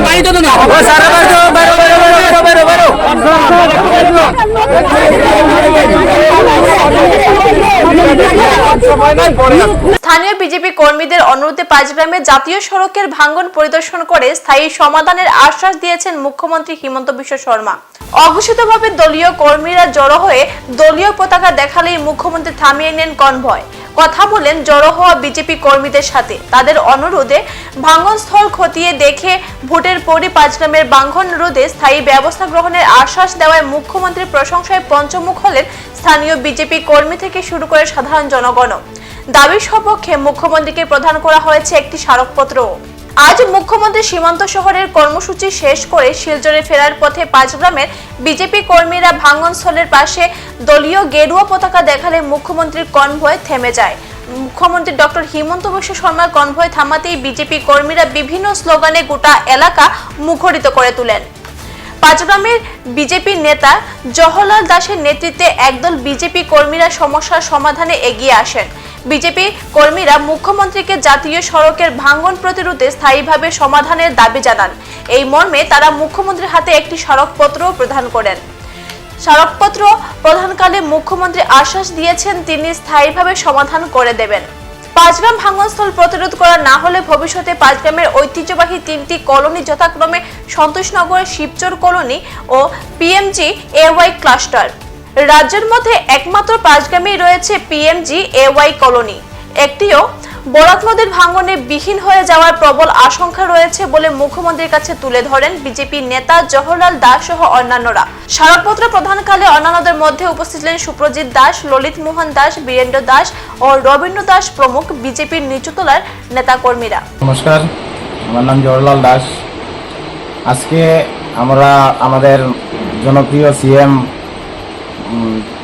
বাড়ি তো না বাড়ি বাড়ো বাড়ো বাড়ো স্থানীয় বিজেপি কর্মীদের অনুরোধে পাঁচগ্রামে জাতীয় সড়কের ভাঙ্গন পরিদর্শন করে স্থায়ী সমাধানের আশ্বাস দিয়েছেন মুখ্যমন্ত্রী হিমন্ত বিশ্ব শর্মা। অঘোষিতভাবে দলীয় কর্মীরা জড়ো হয়ে দলীয় পতাকা দেখালেই মুখ্যমন্ত্রী থামিয়ে নেন কনভয়। কথা বলেন জড়ো হওয়া বিজেপি কর্মীদের সাথে। তাদের অনুরোধে ভাঙ্গনস্থল খতিয়ে দেখে ভোটের পরই পাঁচগ্রামের বাঙ্গন রোধে স্থায়ী ব্যবস্থা গ্রহণের আশ্বাস দেওয়ায় মুখ্যমন্ত্রীর প্রশংসায় পঞ্চমুখ হলেন স্থানীয় বিজেপি কর্মী থেকে শুরু করে সাধারণ জনগণ দাবির সপক্ষে মুখ্যমন্ত্রীকে প্রদান করা হয়েছে একটি স্মারকপত্র। আজ মুখ্যমন্ত্রী সীমান্ত শহরের কর্মসূচি শেষ করে শিলচরে ফেরার পথে পাঁচগ্রামের বিজেপি কর্মীরা ভাঙ্গনস্থলের পাশে দলীয় গেরুয়া পতাকা দেখালে মুখ্যমন্ত্রীর কনভয় থেমে যায়। মুখ্যমন্ত্রী ডক্টর হিমন্ত বিশ্ব শর্মার কনভয় থামাতেই বিজেপি কর্মীরা বিভিন্ন স্লোগানে গোটা এলাকা মুখরিত করে তোলেন। পাঁচগ্রামের বিজেপি নেতা জওহরলাল দাসের নেতৃত্বে একদল বিজেপি কর্মীরা সমস্যার সমাধানে এগিয়ে আসেন। বিজেপি কর্মীরা মুখ্যমন্ত্রীকে জাতীয় সড়কের ভাঙ্গন প্রতিরোধে স্থায়ীভাবে সমাধানের দাবি জানান। এই মর্মে তারা মুখ্যমন্ত্রীর হাতে একটি স্মারকপত্র প্রদান করেন। সড়কপত্র প্রদানকালে মুখ্যমন্ত্রী আশ্বাস দিয়েছেন, তিনি স্থায়ীভাবে সমাধান করে দেবেন। পাঁচগ্রাম ভাঙনস্থল প্রতিরোধ করা না হলে ভবিষ্যতে পাঁচগ্রামের ঐতিহ্যবাহী তিনটি কলোনি যথাক্রমে সন্তোষনগর, শিবচর কলোনি ও পিএমজি এওয়াই ক্লাস্টার। রাজ্যের মধ্যে একমাত্র পাঁচগ্রামেই রয়েছে পিএমজি এওয়াই কলোনি। একটিও বরাক নদীর ভাঙ্গনে বিহীন হয়ে যাওয়ার প্রবল আশঙ্কা রয়েছে বলে মুখ্যমন্ত্রীর কাছে তুলে ধরেন বিজেপি নেতা জওহরলাল দাস সহ অন্যান্যরা। স্মারকপত্র প্রদানকালে অন্যান্যদের মধ্যে উপস্থিত ছিলেন সুপ্রজিৎ দাস, ললিত মোহন দাস, বীরেন্দ্র দাস ও রবীন্দ্র দাস প্রমুখ বিজেপির নিচুতলার নেতাকর্মীরা। নমস্কার, আমার নাম জওয়াহরলাল দাস। আজকে আমরা আমাদের জনপ্রিয় সিএম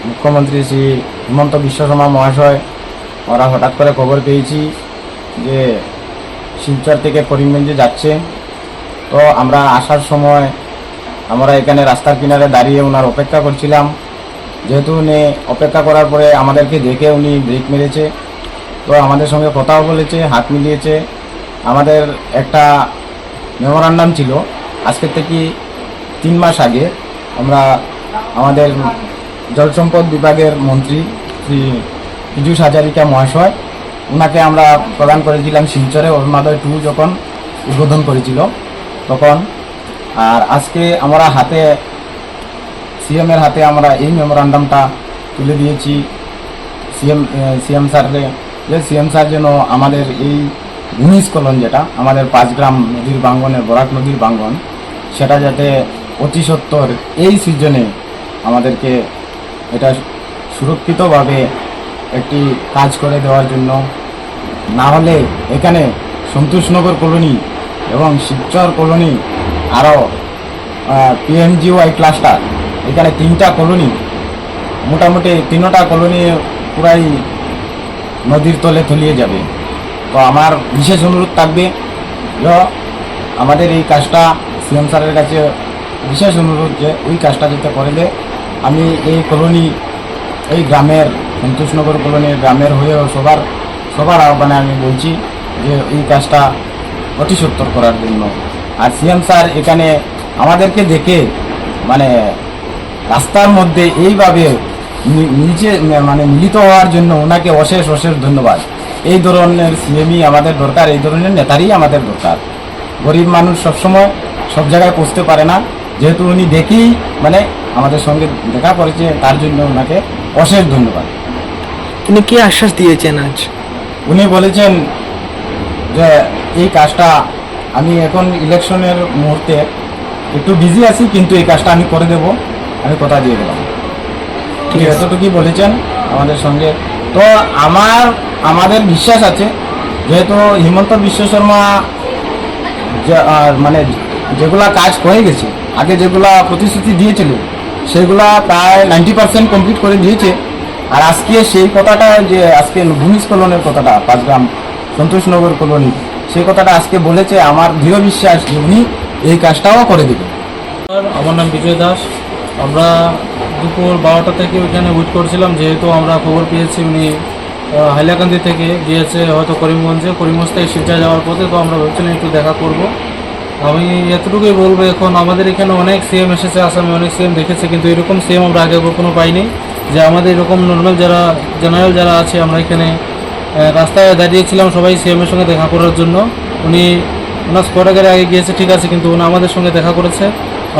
মুখ্যমন্ত্রী শ্রী হিমন্ত বিশ্ব শর্মা মহাশয় ওরা হঠাৎ করে খবর পেয়েছি যে শিলচর থেকে করিমগঞ্জে যাচ্ছে। তো আমরা আসার সময় আমরা এখানে রাস্তার কিনারে দাঁড়িয়ে ওনার অপেক্ষা করছিলাম। যেহেতু উনি অপেক্ষা করার পরে আমাদেরকে দেখে উনি ব্রেক মেরেছে। তো আমাদের সঙ্গে কথাও বলেছে, হাত মিলিয়েছে। আমাদের একটা মেমোরান্ডাম ছিল। আজকের থেকে তিন মাস আগে আমরা আমাদের জলসম্পদ বিভাগের মন্ত্রী শ্রী পীযুষ হাজারিকা মহাশয়। ওনাকে আমরা প্রদান করেছিলাম শিলচরে অরুণোদয় টু যখন উদ্বোধন করেছিল তখন। আর আজকে আমরা হাতে সিএমের হাতে আমরা এই মেমোরান্ডামটা তুলে দিয়েছি। সিএম সিএম স্যারকে, যে সিএম স্যার যেন আমাদের এই ভূমিস্খলন যেটা, আমাদের পাঁচগ্রাম নদীর বাঙ্গনের বরাক নদীর বাঙ্গন, সেটা যাতে অতি সত্বর এই সিজনে আমাদেরকে এটা সুরক্ষিতভাবে একটি কাজ করে দেওয়ার জন্য। না হলে এখানে সন্তোষনগর কলোনি এবং শিবচর কলোনি, আরও পিএমজিওয়াই ক্লাস্টার এখানে তিনটা কলোনি। মোটামুটি তিনটা কলোনি পুরাই নদীর তলে তলিয়ে যাবে। তো আমার বিশেষ অনুরোধ থাকবে যে, আমাদের এই কাজটা সিএম স্যারের কাছে বিশেষ অনুরোধ যে, ওই কাজটা যাতে করে আমি এই কলোনি, এই গ্রামের সন্তোষনগর কলোনির গ্রামের হয়েও সবার সবার আহ্বানে আমি বলছি যে এই কাজটা অতি সত্তর করার জন্য। আর সিএম স্যার এখানে আমাদেরকে দেখে মানে রাস্তার মধ্যে এইভাবে নিচে মানে মিলিত হওয়ার জন্য ওনাকে অশেষ অশেষ ধন্যবাদ। এই ধরনের সিএমই আমাদের দরকার, এই ধরনের নেতারই আমাদের দরকার। গরিব মানুষ সবসময় সব জায়গায় পৌঁছতে পারে না। যেহেতু উনি দেখেই মানে আমাদের সঙ্গে দেখা করেছে, তার জন্য ওনাকে অশেষ ধন্যবাদ। তিনি কি আশ্বাস দিয়েছেন আজ? উনি বলেছেন যে এই কাজটা আমি এখন ইলেকশনের মুহূর্তে একটু বিজি আছি কিন্তু এই কাজটা আমি করে দেব আমি কথা দিয়ে দিলাম। ঠিক আছে। এতটুকুই বলেছেন আমাদের সঙ্গে। তো আমার আমাদের বিশ্বাস আছে যেহেতু হিমন্ত বিশ্ব শর্মা মানে যেগুলা কাজ হয়ে গেছে আগে যেগুলা প্রতিশ্রুতি দিয়েছিল সেগুলা প্রায় নাইনটি পার্সেন্ট কমপ্লিট করে দিয়েছে। আর আজকে সেই কথাটা যে আজকে ভূমিস্খলনের কথাটা পাঁচগ্রাম সন্তোষনগর কলোনি, সেই কথাটা আজকে বলেছে আমার দৃঢ় বিশ্বাস যে উনি এই কাজটাও করে দেবেন। আমার নাম বিজয় দাস। আমরা দুপুর বারোটা থেকে ওইখানে ওয়েট করছিলাম, যেহেতু আমরা খবর পেয়েছি উনি হাইলাকান্দি থেকে গিয়েছে হয়তো করিমগঞ্জে। করিমগঞ্জ থেকে শিলচর যাওয়ার পথে, তো আমরা ভাবছিলাম একটু দেখা করব। আমি এতটুকুই বলব, এখন আমাদের এখানে অনেক সিএম এসেছে, আসামে অনেক সিএম দেখেছে, কিন্তু এরকম সিএম আমরা আগে কখনো পাইনি। যে আমাদের এরকম নর্মাল যারা জেনারেল যারা আছে, আমরা এখানে রাস্তায় দাঁড়িয়েছিলাম সবাই সিএমের সঙ্গে দেখা করার জন্য। উনি, ওনার স্কোয়াডাগের আগে গিয়েছে, ঠিক আছে, কিন্তু উনি আমাদের সঙ্গে দেখা করেছে।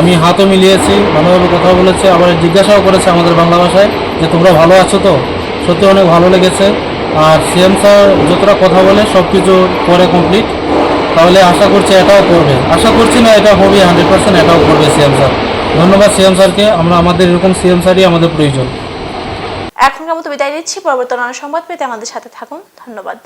আমি হাতও মিলিয়েছি, ভালোভাবে কথা বলেছে, আবার জিজ্ঞাসাও করেছে আমাদের বাংলা ভাষায় যে তোমরা ভালো আছো তো? সত্যি অনেক ভালো লেগেছে। আর সিএম স্যার যতটা কথা বলে, সব কিছু করে কমপ্লিট তাহলে আশা করছি এটাও করবে। আশা করছি না এটা হবে হান্ড্রেড পার্সেন্ট এটাও করবে সিএম স্যার ধন্যবাদ সিএম স্যারকে আমরা আমাদের এরকম সিএম স্যারই আমাদের প্রয়োজন। মতো বিদায় নিচ্ছি। পরবর্তী অন্য সংবাদ পেতে আমাদের সাথে থাকুন। ধন্যবাদ।